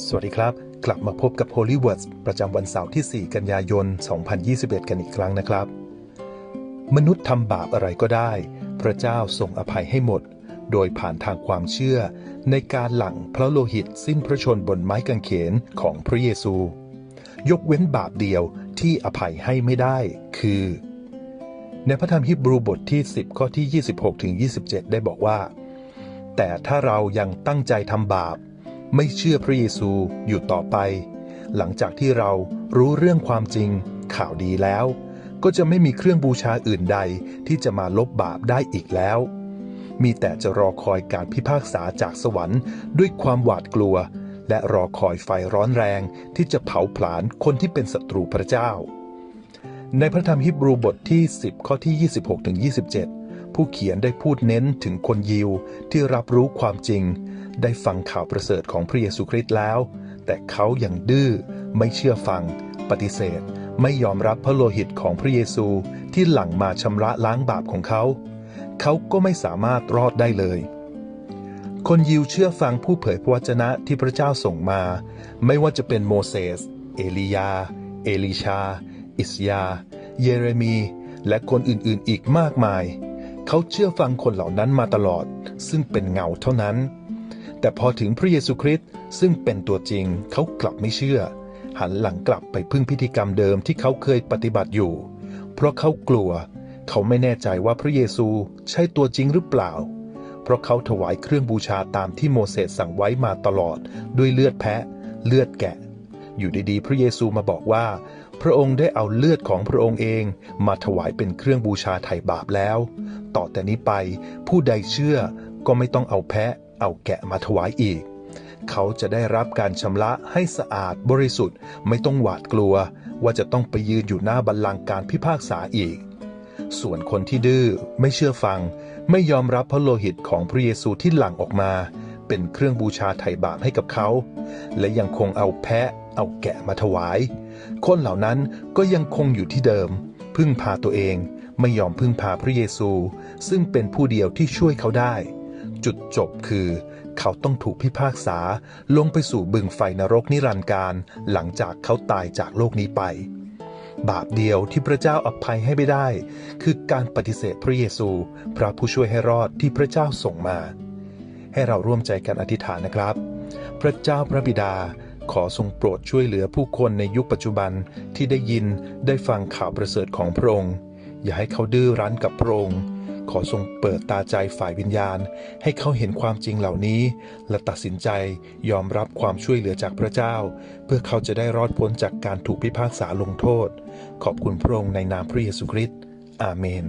สวัสดีครับ กลับมาพบกับ Holy Words ประจำวันเสาร์ที่ 4 กันยายน 2021 กันอีกครั้งนะครับ มนุษย์ทำบาปอะไรก็ได้ พระเจ้าทรงอภัยให้หมด โดยผ่านทางความเชื่อ ในการหลั่งพระโลหิตสิ้นพระชนบนไม้กางเขนของพระเยซู ยกเว้นบาปเดียวที่อภัยให้ไม่ได้ คือ ในพระธรรมฮิบรูบทที่ 10 ข้อที่ 26ถึง27 ได้บอกว่า แต่ถ้าเรายังตั้งใจทำบาป ไม่เชื่อพระเยซูอยู่ต่อไป หลังจากที่เรารู้เรื่องความจริงข่าวดีแล้ว ก็จะไม่มีเครื่องบูชาอื่นใดที่จะมาลบบาปได้อีกแล้ว มีแต่จะรอคอยการพิพากษาจากสวรรค์ด้วยความหวาดกลัว และรอคอยไฟร้อนแรงที่จะเผาผลาญคนที่เป็นศัตรูพระเจ้า ในพระธรรมฮิบรูบทที่ 10 ข้อที่ 26ถึง27 ผู้เขียนได้พูดเน้นถึงคนยิวที่รับรู้ความจริง ได้ฟังข่าวประเสริฐของพระเยซูคริสต์แล้ว แต่เขายังดื้อไม่เชื่อฟัง ปฏิเสธ ไม่ยอมรับพระโลหิตของพระเยซูที่หลั่งมาชำระล้างบาปของเขา เขาก็ไม่สามารถรอดได้เลย คนยิวเชื่อฟังผู้เผยพระวจนะที่พระเจ้าส่งมา ไม่ว่าจะเป็นโมเสส เอลียา เอลิชา อิสยา เยเรมี และคนอื่นๆอีกมากมาย เขาเชื่อฟังคนเหล่านั้นมาตลอด ซึ่งเป็นเงาเท่านั้น แต่พอถึงพระเยซูคริสต์ซึ่งเป็นตัวจริงเขากลับไม่เชื่อ หันหลังกลับไปพึ่งพิธีกรรมเดิมที่เขาเคยปฏิบัติอยู่ เพราะเขากลัว เขาไม่แน่ใจว่าพระเยซูใช่ตัวจริงหรือเปล่า เพราะเขาถวายเครื่องบูชาตามที่โมเสสสั่งไว้มาตลอดด้วยเลือดแพะ เลือดแกะ อยู่ดีๆ พระเยซูมาบอกว่า พระองค์ได้เอาเลือดของพระองค์เองมาถวายเป็นเครื่องบูชาไถ่บาปแล้ว ต่อแต่นี้ไปผู้ใดเชื่อก็ไม่ต้องเอาแพะ เอาแกะมาถวายอีก เขาจะได้รับการชำระให้สะอาดบริสุทธิ์ไม่ต้องหวาดกลัวว่าจะต้องไปยืนอยู่หน้าบัลลังก์การพิพากษาอีก ส่วนคนที่ดื้อไม่เชื่อฟัง ไม่ยอมรับพระโลหิตของพระเยซูที่หลั่งออกมา เป็นเครื่องบูชาไถ่บาปให้กับเขา และยังคงเอาแพะเอาแกะมาถวาย คนเหล่านั้นก็ยังคงอยู่ที่เดิม พึ่งพาตัวเองไม่ยอมพึ่งพาพระเยซู ซึ่งเป็นผู้เดียวที่ช่วยเขาได้ จุดจบคือ เขาต้องถูกพิพากษาลงไปสู่บึงไฟนรกนิรันดร์การหลังจากเขาตายจากโลกนี้ไป บาปเดียวที่พระเจ้าอภัยให้ไม่ได้ คือการปฏิเสธพระเยซู พระผู้ช่วยให้รอดที่พระเจ้าส่งมา ให้เราร่วมใจกันอธิษฐานนะครับ พระเจ้าพระบิดาขอทรงโปรดช่วยเหลือผู้คนในยุคปัจจุบันที่ได้ยินได้ฟังข่าวประเสริฐของพระองค์ อย่าให้เขาดื้อรั้นกับพระองค์ ขอทรงเปิดตาใจฝ่ายวิญญาณ ให้เขาเห็นความจริงเหล่านี้ และตัดสินใจยอมรับความช่วยเหลือจากพระเจ้า เพื่อเขาจะได้รอดพ้นจากการถูกพิพากษาลงโทษ ขอบคุณพระองค์ในนามพระเยซูคริสต์อาเมน